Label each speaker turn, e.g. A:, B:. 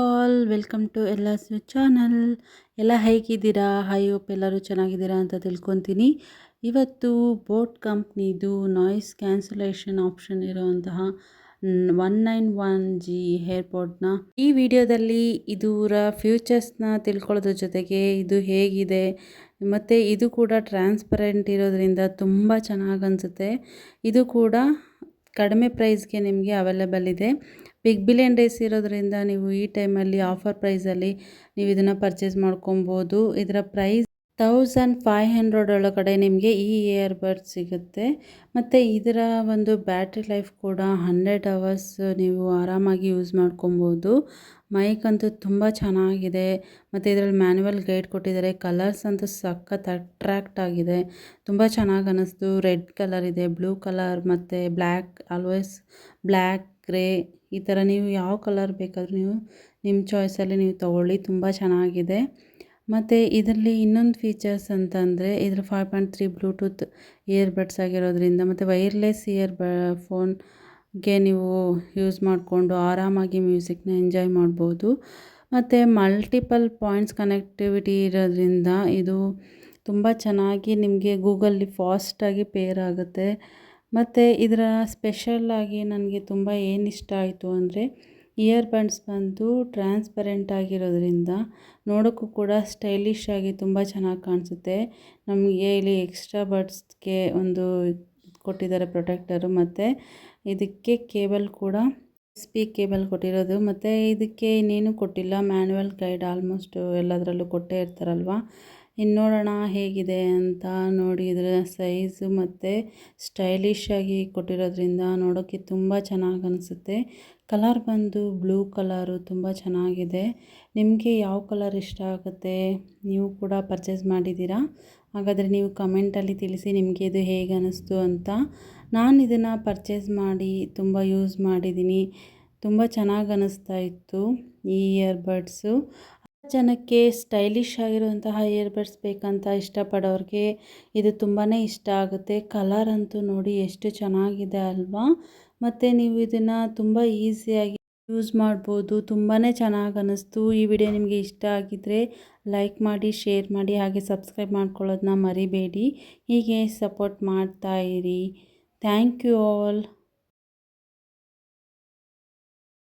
A: All, welcome to ಎಲ್ಲ channel. ಎಲ್ಲ ಹೇಗಿದ್ದೀರಾ? ಹೈ ಹೋಪ್ ಎಲ್ಲರೂ ಚೆನ್ನಾಗಿದ್ದೀರಾ ಅಂತ ತಿಳ್ಕೊತೀನಿ. ಇವತ್ತು ಬೋಟ್ ಕಂಪ್ನಿದು ನಾಯ್ಸ್ ಕ್ಯಾನ್ಸಲೇಷನ್ ಆಪ್ಷನ್ ಇರೋವಂತಹ ಒನ್ ನೈನ್ ಒನ್ ಜಿ ಏರ್ಪೋರ್ಟ್ನ. ಈ ವಿಡಿಯೋದಲ್ಲಿ ಇದರ ಫ್ಯೂಚರ್ಸ್ನ ತಿಳ್ಕೊಳ್ಳೋದ್ರ ಜೊತೆಗೆ ಇದು ಹೇಗಿದೆ, ಮತ್ತು ಇದು ಕೂಡ ಟ್ರಾನ್ಸ್ಪರೆಂಟ್ ಇರೋದ್ರಿಂದ ತುಂಬ ಚೆನ್ನಾಗಿ ಅನಿಸುತ್ತೆ. ಇದು ಕೂಡ ಕಡಿಮೆ ಪ್ರೈಸ್ಗೆ ನಿಮಗೆ ಅವೈಲೇಬಲ್ ಇದೆ. ಬಿಗ್ ಬಿಲಿಯನ್ ಡೇಸ್ ಇರೋದ್ರಿಂದ ನೀವು ಈ ಟೈಮಲ್ಲಿ ಆಫರ್ ಪ್ರೈಸಲ್ಲಿ ನೀವು ಇದನ್ನು ಪರ್ಚೇಸ್ ಮಾಡ್ಕೊಬೋದು. ಇದರ ಪ್ರೈಸ್ ತೌಸಂಡ್ ಫೈವ್ ಹಂಡ್ರೆಡ್ ಒಳಗಡೆ ನಿಮಗೆ ಈ ಇಯರ್ಬಡ್ಸ್ ಸಿಗುತ್ತೆ. ಮತ್ತು ಇದರ ಒಂದು ಬ್ಯಾಟ್ರಿ ಲೈಫ್ ಕೂಡ ಹಂಡ್ರೆಡ್ ಅವರ್ಸ್ ನೀವು ಆರಾಮಾಗಿ ಯೂಸ್ ಮಾಡ್ಕೊಬೋದು. ಮೈಕ್ ಅಂತೂ ತುಂಬ ಚೆನ್ನಾಗಿದೆ. ಮತ್ತು ಇದರಲ್ಲಿ ಮ್ಯಾನ್ಯುವಲ್ ಗೈಡ್ ಕೊಟ್ಟಿದ್ದಾರೆ. ಕಲರ್ಸ್ ಅಂತೂ ಸಖತ್ ಅಟ್ರ್ಯಾಕ್ಟ್ ಆಗಿದೆ. ತುಂಬ ಚೆನ್ನಾಗಿ ಅನ್ನಿಸ್ತು ರೆಡ್ ಕಲರ್ ಇದೆ ಬ್ಲೂ ಕಲರ್ ಮತ್ತು ಬ್ಲ್ಯಾಕ್ ಆಲ್ವೇಸ್ ಬ್ಲ್ಯಾಕ್ ಗ್ರೇ, ಈ ಥರ ನೀವು ಯಾವ ಕಲರ್ ಬೇಕಾದರೂ ನೀವು ನಿಮ್ಮ ಚಾಯ್ಸಲ್ಲಿ ನೀವು ತೊಗೊಳ್ಳಿ, ತುಂಬ ಚೆನ್ನಾಗಿದೆ. ಮತ್ತು ಇದರಲ್ಲಿ ಇನ್ನೊಂದು ಫೀಚರ್ಸ್ ಅಂತಂದರೆ ಇದ್ರ five point three Bluetooth earbuds ಆಗಿರೋದ್ರಿಂದ ಮತ್ತು ವೈರ್ಲೆಸ್ ಇಯರ್ ಬ ಫೋನ್ಗೆ ನೀವು ಯೂಸ್ ಮಾಡಿಕೊಂಡು ಆರಾಮಾಗಿ ಮ್ಯೂಸಿಕ್ನ ಎಂಜಾಯ್ ಮಾಡ್ಬೋದು. ಮತ್ತು ಮಲ್ಟಿಪಲ್ ಪಾಯಿಂಟ್ಸ್ ಕನೆಕ್ಟಿವಿಟಿ ಇರೋದ್ರಿಂದ ಇದು ತುಂಬ ಚೆನ್ನಾಗಿ ನಿಮಗೆ ಗೂಗಲ್ಲಿ ಫಾಸ್ಟಾಗಿ ಪೇರ್ ಆಗುತ್ತೆ. ಮತ್ತು ಇದರ ಸ್ಪೆಷಲ್ಲಾಗಿ ನನಗೆ ತುಂಬ ಏನು ಇಷ್ಟ ಆಯಿತು ಅಂದರೆ ಇಯರ್ ಬಡ್ಸ್ ಬಂದು ಟ್ರಾನ್ಸ್ಪರೆಂಟ್ ಆಗಿರೋದ್ರಿಂದ ನೋಡೋಕ್ಕೂ ಕೂಡ ಸ್ಟೈಲಿಶ್ ಆಗಿ ತುಂಬ ಚೆನ್ನಾಗಿ ಕಾಣಿಸುತ್ತೆ. ನಮಗೆ ಇಲ್ಲಿ ಎಕ್ಸ್ಟ್ರಾ ಬಡ್ಸ್ಗೆ ಒಂದು ಕೊಟ್ಟಿದ್ದಾರೆ ಪ್ರೊಟೆಕ್ಟರು ಮತ್ತು ಇದಕ್ಕೆ ಕೇಬಲ್ ಕೂಡ ಸ್ಪೀಕ್ ಕೇಬಲ್ ಕೊಟ್ಟಿರೋದು. ಮತ್ತು ಇದಕ್ಕೆ ಇನ್ನೇನು ಕೊಟ್ಟಿಲ್ಲ ಮ್ಯಾನ್ಯುವಲ್ ಗೈಡ್ ಆಲ್ಮೋಸ್ಟ್ ಎಲ್ಲದರಲ್ಲೂ ಕೊಟ್ಟೇ ಇರ್ತಾರಲ್ವ? ಇನ್ನು ನೋಡೋಣ ಹೇಗಿದೆ ಅಂತ ನೋಡಿ ಇದರ ಸೈಜು ಮತ್ತು ಸ್ಟೈಲಿಶ್ ಆಗಿ ಕೊಟ್ಟಿರೋದ್ರಿಂದ ನೋಡೋಕ್ಕೆ ತುಂಬ ಚೆನ್ನಾಗಿ ಅನಿಸುತ್ತೆ. ಕಲರ್ ಬಂದು ಬ್ಲೂ ಕಲರು ತುಂಬ ಚೆನ್ನಾಗಿದೆ. ನಿಮಗೆ ಯಾವ ಕಲರ್ ಇಷ್ಟ ಆಗುತ್ತೆ? ನೀವು ಕೂಡ ಪರ್ಚೇಸ್ ಮಾಡಿದ್ದೀರಾ? ಹಾಗಾದರೆ ನೀವು ಕಮೆಂಟಲ್ಲಿ ತಿಳಿಸಿ ನಿಮಗೆ ಇದು ಹೇಗೆ ಅನ್ನಿಸ್ತು ಅಂತ. ನಾನು ಇದನ್ನು ಪರ್ಚೇಸ್ ಮಾಡಿ ತುಂಬ ಯೂಸ್ ಮಾಡಿದ್ದೀನಿ. ತುಂಬ ಚೆನ್ನಾಗಿ ಅನ್ನಿಸ್ತಾ ಇತ್ತು ಈ ಇಯರ್ಬಡ್ಸು ಜನಕ್ಕೆ ಸ್ಟೈಲಿಶ್ ಆಗಿರುವಂತಹ ಇಯರ್ಬಡ್ಸ್ ಬೇಕಂತ ಇಷ್ಟಪಡೋರಿಗೆ ಇದು ತುಂಬಾ ಇಷ್ಟ ಆಗುತ್ತೆ. ಕಲರ್ ಅಂತೂ ನೋಡಿ ಎಷ್ಟು ಚೆನ್ನಾಗಿದೆ ಅಲ್ವಾ? ಮತ್ತು ನೀವು ಇದನ್ನು ತುಂಬ ಈಸಿಯಾಗಿ ಯೂಸ್ ಮಾಡ್ಬೋದು. ತುಂಬಾ ಚೆನ್ನಾಗಿ ಅನ್ನಿಸ್ತು. ಈ ವಿಡಿಯೋ ನಿಮಗೆ ಇಷ್ಟ ಆಗಿದ್ದರೆ ಲೈಕ್ ಮಾಡಿ ಶೇರ್ ಮಾಡಿ, ಹಾಗೆ ಸಬ್ಸ್ಕ್ರೈಬ್ ಮಾಡ್ಕೊಳ್ಳೋದನ್ನ ಮರಿಬೇಡಿ. ಹೀಗೆ ಸಪೋರ್ಟ್ ಮಾಡ್ತಾ ಇರಿ. Thank you all